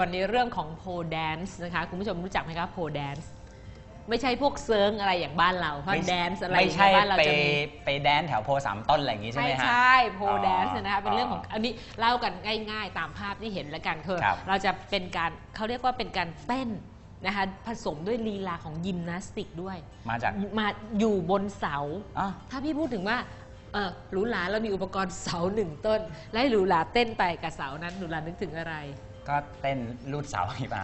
วันนี้เรื่องของโพแดนซ์นะคะ คุณผู้ชมรู้จักไหมคะโพแดนซ์ไม่ใช่พวกเซิร์งอะไรอย่างบ้านเราเพราะแดนซ์อะไรอไม่ย่างใช่เงี้ยบ้านเราไปจะมีไปแดนแถวโพสามต้นอะไรอย่างงี้ใช่ใช่ไหมฮะ ใช่โพอ๋อแดนซ์นะคะเป็นเรื่องของอันนี้เล่ากันง่าย ๆ ตามภาพที่เห็นแล้วกันคือครับ เราจะเป็นการเขาเรียกว่าเป็นการเต้นนะคะผสมด้วยลีลาของยิมนาสติกด้วย มาจากมาอยู่บนเสาอ๋อถ้าพี่พูดถึงว่าเออหรูหราเรามีอุปกรณ์เสาหนึ่งต้น และให้หรูหราเต้นไปกับเสานั้นหรูหรานึกถึงอะไร ก็เต้นลูดเสาอีกมา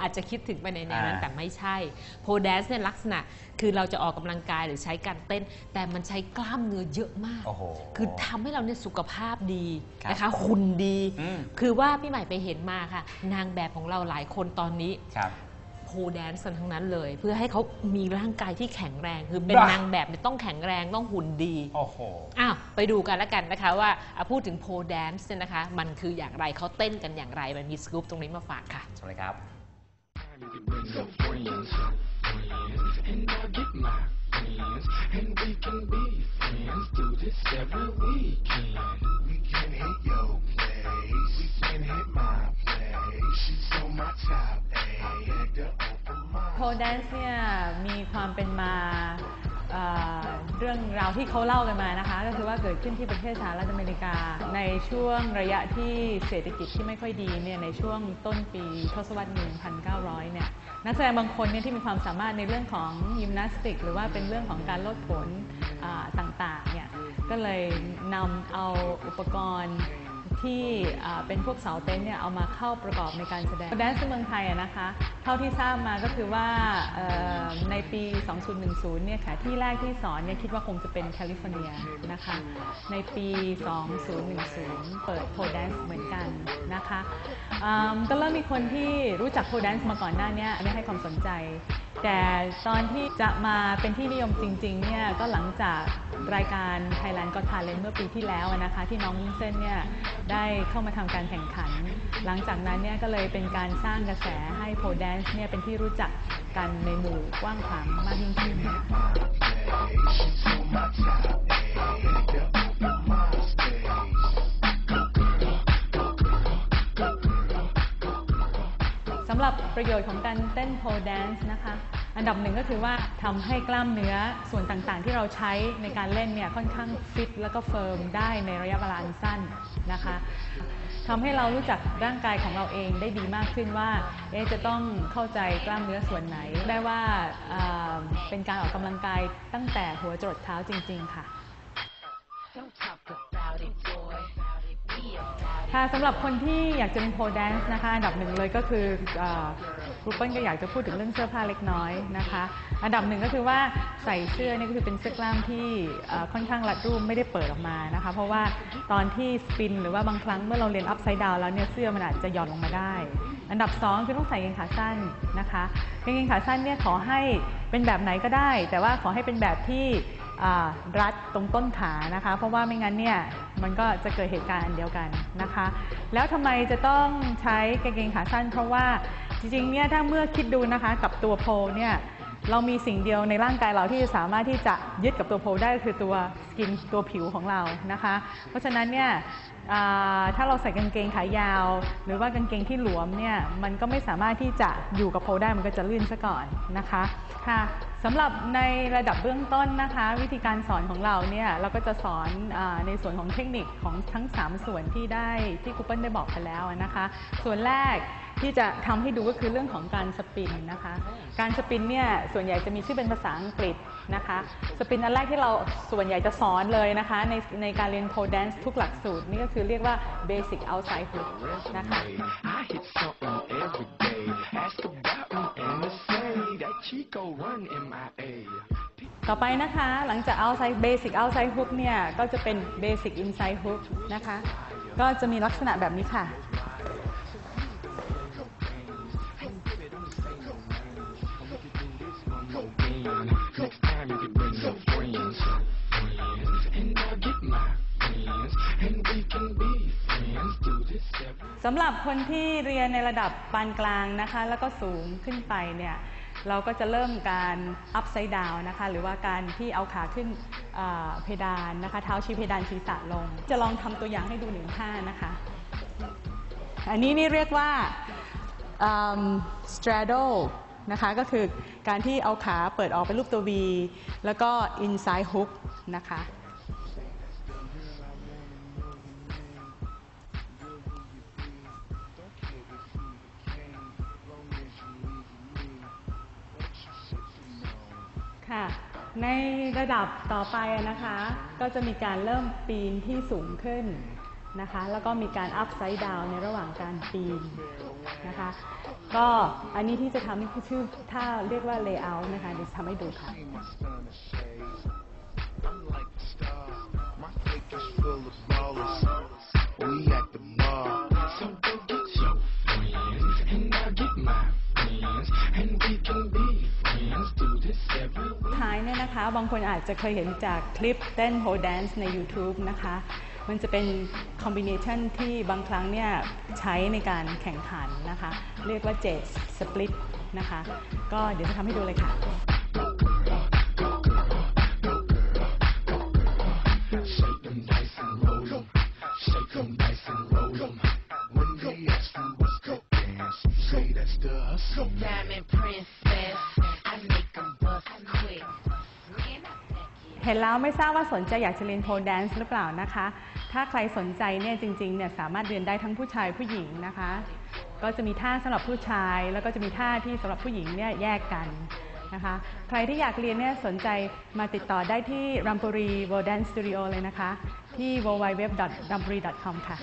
อาจจะคิดถึงไปในแนวนั้นอ่าแต่ไม่ใช่ โพแดนซ์เนี่ยลักษณะคือเราจะออกกำลังกายหรือใช้การเต้น แต่มันใช้กล้ามเนื้อเยอะมาก โอ้โหคือทำให้เราเนี่ยสุขภาพดีครับนะคะหุ่นดี อืม คือว่าพี่ใหม่ไปเห็นมาค่ะ นางแบบของเราหลายคนตอนนี้ ครับ โพแดนซ์กันทั้งนั้นเลย เพื่อให้เขามีร่างกายที่แข็งแรง คือเป็นบ้าน นางแบบเนี่ยต้องแข็งแรงต้องหุ่นดี โอ้โห อ้าวไปดูกันแล้วกันนะคะว่าอะพูดถึงโพแดนซ์เนี่ยนะคะ มันคืออย่างไรเขาเต้นกันอย่างไร มันมีสกู๊ปตรงนี้มาฝากค่ะ สวัสดีครับ bring some friends, friends, and I'll get my friends, and we can be friends. Do this every weekend. เรื่องราวที่เขาเล่ากันมานะคะ ก็คือว่าเกิดขึ้นที่ประเทศสหรัฐอเมริกา ในช่วงระยะที่เศรษฐกิจที่ไม่ค่อยดีเนี่ยในช่วงต้นปีทศวรรษ 1900 เนี่ยนักแสดงบางคนเนี่ยที่มีความสามารถในเรื่องของยิมนาสติก หรือว่าเป็นเรื่องของการลดผลต่างๆเนี่ยก็เลยนำเอาอุปกรณ์ ที่เป็นพวกเสาเต็นท์เนี่ยเอามาเข้าประกอบในการแสดงแดนซ์เมืองไทยอะนะคะเท่าที่ทราบมาก็คือว่าในปี 2010 เนี่ยค่ะที่แรกที่สอนเนี่ยคิดว่าคงจะเป็นแคลิฟอร์เนียนะคะในปี 2010 เปิดโพแดนซ์เหมือนกันนะคะก็เริ่มมีคนที่รู้จักโพแดนซ์มาก่อนหน้านี้ไม่ให้ความสนใจ แต่ตอนที่จะมาเป็นที่นิยมจริงๆเนี่ยก็หลังจากรายการ Thailand Got Talent เมื่อปีที่แล้วนะคะ ที่น้องวุ้นเส้นเนี่ยได้เข้ามาทำการแข่งขัน หลังจากนั้นเนี่ยก็เลยเป็นการสร้างกระแสให้โพแดนซ์เนี่ยเป็นที่รู้จักกันในหมู่กว้างขวางมากยิ่งขึ้นำหรับประโยชน์ของการเต้นโพแดนซ์นะคะ อันดับหนึ่งก็คือว่าทำให้กล้ามเนื้อส่วนต่างๆ ที่เราใช้ในการเล่นเนี่ยค่อนข้างฟิตแล้วก็เฟิร์มได้ในระยะเวลาอันสั้นนะคะทำให้เรารู้จักร่างกายของเราเองได้ดีมากขึ้นว่าเอ๊จะต้องเข้าใจกล้ามเนื้อส่วนไหน ได้ว่าอ่าเป็นการออกกำลังกายตั้งแต่หัวจรดเท้าจริง ๆ ค่ะ ค่ะสำหรับคนที่อยากจะเป็นโพแดนซ์นะคะอันดับหนึ่งเลยก็คือครูเปิ้ลก็อยากจะพูดถึงเรื่องเสื้อผ้าเล็กน้อยนะคะ อันดับหนึ่งก็คือว่าใส่เสื้อเนี่ยก็คือเป็นเสื้อกล้ามที่ค่อนข้างรัดรูปไม่ได้เปิดออกมานะคะ เพราะว่าตอนที่สปินหรือว่าบางครั้งเมื่อเราเรียนอัพไซด์ดาวแล้วเนี่ยเสื้อมันอาจจะหย่อนลงมาได้ อันดับสองคือต้องใส่กางเกงขาสั้นนะคะกางเกงขาสั้นเนี่ยขอให้เป็นแบบไหนก็ได้ แต่ว่าขอให้เป็นแบบที่ รัดตรงต้นขานะคะ เพราะว่าไม่งั้นเนี่ยมันก็จะเกิดเหตุการณ์อันเดียวกันนะคะ แล้วทำไมจะต้องใช้กางเกงขาสั้น เพราะว่าจริงๆเนี่ยถ้าเมื่อคิดดูนะคะกับตัวโพเนี่ย เรามีสิ่งเดียวในร่างกายเราที่จะสามารถที่จะยึดกับตัวโพลได้คือตัวสกินตัวผิวของเรานะคะ เพราะฉะนั้นเนี่ยถ้าเราใส่กางเกงขายาว หรือว่ากางเกงที่หลวมเนี่ยมันก็ไม่สามารถที่จะอยู่กับโพลได้มันก็จะลื่นซะก่อนนะคะค่ะสำหรับในระดับเบื้องต้นนะคะ วิธีการสอนของเราเนี่ยเราก็จะสอนอในส่วนของเทคนิคของทั้ง 3 ส่วนที่ได้ที่ครูเปิ้ลได้บอกไปแล้วนะคะ ส่วนแรก ที่จะทำให้ดูก็คือเรื่องของการสปินนะคะ การสปินเนี่ยส่วนใหญ่จะมีชื่อเป็นภาษาอังกฤษนะคะ สปินอันแรกที่เราส่วนใหญ่จะสอนเลยนะคะในในการเรียนโพแดนซ์ทุกหลักสูตรนี่ก็คือเรียกว่า basic outside hook นะคะต่อไปนะคะ หลังจาก outside basic outside hook เนี่ย ก็จะเป็น basic inside hook นะคะ ก็จะมีลักษณะแบบนี้ค่ะ สำหรับคนที่เรียนในระดับปานกลางนะคะ แล้วก็สูงขึ้นไปเนี่ยเราก็จะเริ่มการ upside down นะคะ หรือว่าการที่เอาขาขึ้นอ่าเพดานนะคะ เท้าชี้เพดานศีรษะลง จะลองทำตัวอย่างให้ดูหนึ่งท่านะคะ อันนี้นี่เรียกว่า straddle นะคะก็คือการที่เอาขาเปิดออกเป็นรูปตัว V แล้วก็ inside hook นะคะค่ะในระดับต่อไปนะคะ ก็จะมีการเริ่มปีนที่สูงขึ้น นะคะแล้วก็มีการอัพไซด์ดาวในระหว่างการปีนนะคะก็อันนี้ที่จะทำให้ชื่อถ้าเรียกว่าเลเยอร์นะคะเดี๋ยวทำให้ดูค่ะ ท้ายเนี่ยนะคะ บางคนอาจจะเคยเห็นจากคลิปเต้นโฮแดนซ์ใน YouTube นะคะ มันจะเป็นคอมบิเนชันที่บางครั้งเนี่ยใช้ในการแข่งขันนะคะ เรียกว่าเจสสปลิตนะคะ ก็เดี๋ยวจะทำให้ดูเลยค่ะ เห็นแล้วไม่ทราบว่าสนใจอยากจะเรียนโพลแดนซ์หรือเปล่านะคะ ถ้าใครสนใจเนี่ยจริงๆเนี่ยสามารถเรียนได้ทั้งผู้ชายผู้หญิงนะคะ ก็จะมีท่าสำหรับผู้ชาย แล้วก็จะมีท่าที่สำหรับผู้หญิงเนี่ยแยกกันนะคะ ใครที่อยากเรียนเนี่ยสนใจมาติดต่อได้ที่รัมปุรี World Dance Studio เลยนะคะ ที่ www.rampuri.com ค่ะ